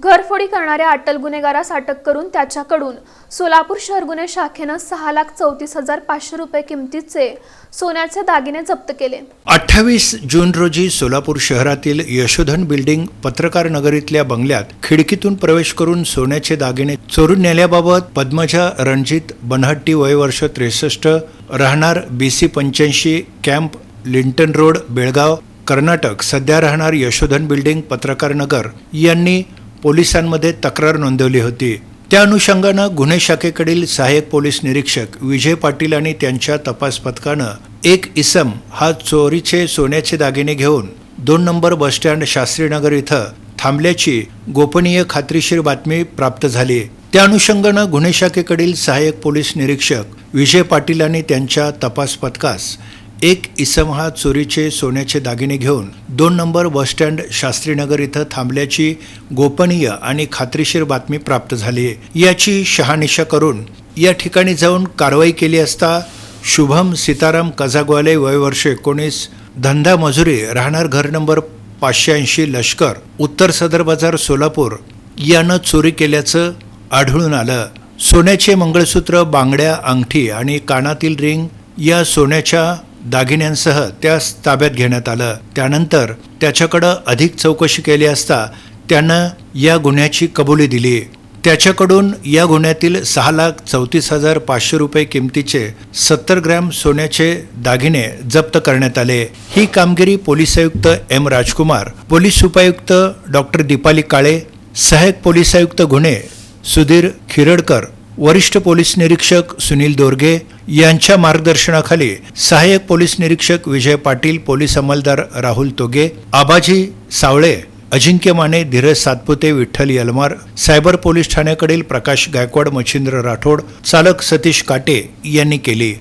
घरफोडी करणाऱ्या अटल गुन्हेगारास अटक करून त्याच्याकडून सोलापूर शहर गुन्हे शाखेनं सहा लाख चौतीस हजार पाचशे रुपये किमतीचे सोन्याचे दागिने जप्त केले. अठ्ठावीस जून रोजी सोलापूर शहरातील यशोधन बिल्डिंग पत्रकार नगर इथल्या बंगल्यात खिडकीतून प्रवेश करून सोन्याचे दागिने चोरून नेल्याबाबत पद्मजा रणजित बनहट्टी वय वर्ष त्रेसष्ट राहणार बी सी पंच्याऐंशी camp Linton road Belgaum Karnataka सध्या राहणार यशोधन बिल्डिंग पत्रकार नगर यांनी पोलिसांमध्ये तक्रार नोंदवली होती. त्या अनुषंगानं गुन्हे शाखेकडील सहाय्यक पोलीस निरीक्षक विजय पाटील आणि त्यांच्या तपास पथकानं एक इसम हा चोरीचे सोन्याचे दागिने घेऊन दोन नंबर बसस्टँड शास्त्रीनगर इथं थांबल्याची गोपनीय खात्रीशीर बातमी प्राप्त झाली. त्या अनुषंगानं गुन्हे शाखेकडील सहाय्यक पोलीस निरीक्षक विजय पाटील आणि त्यांच्या तपास पथकास एक इसम हा चोरीचे सोन्याचे दागिने घेऊन दोन नंबर बसस्टँड शास्त्रीनगर इथं थांबल्याची गोपनीय आणि खात्रीशीर बातमी प्राप्त झाली. याची शहानिशा करून या ठिकाणी जाऊन कारवाई केली असता शुभम सीताराम कजागवाले वय वर्ष एकोणीस धंदा मजुरी राहणार घर नंबर पाचशे ऐंशी लष्कर उत्तर सदर बाजार सोलापूर यानं चोरी केल्याचं आढळून आलं. सोन्याचे मंगळसूत्र बांगड्या अंगठी आणि कानातील रिंग या सोन्याच्या दागिन्यांसह त्यास ताब्यात घेण्यात आलं. त्यानंतर त्याच्याकडं अधिक चौकशी केली असता त्यानं या गुन्ह्याची कबुली दिली. त्याच्याकडून या गुन्ह्यातील सहा लाख चौतीस हजार पाचशे रुपये किमतीचे सत्तर ग्रॅम सोन्याचे दागिने जप्त करण्यात आले. ही कामगिरी पोलीस आयुक्त एम राजकुमार पोलीस उपायुक्त डॉक्टर दीपाली काळे सहाय्यक पोलीस आयुक्त गुन्हे सुधीर खिरडकर वरिष्ठ पोलीस निरीक्षक सुनील दोरगे यांच्या मार्गदर्शनाखाली सहाय्यक पोलीस निरीक्षक विजय पाटील पोलीस अंमलदार राहुल तोगे आबाजी सावळे अजिंक्य माने धीरज सातपुते विठ्ठल यलमार सायबर पोलीस ठाण्याकडील प्रकाश गायकवाड मच्छिंद्र राठोड चालक सतीश काटे यांनी केली.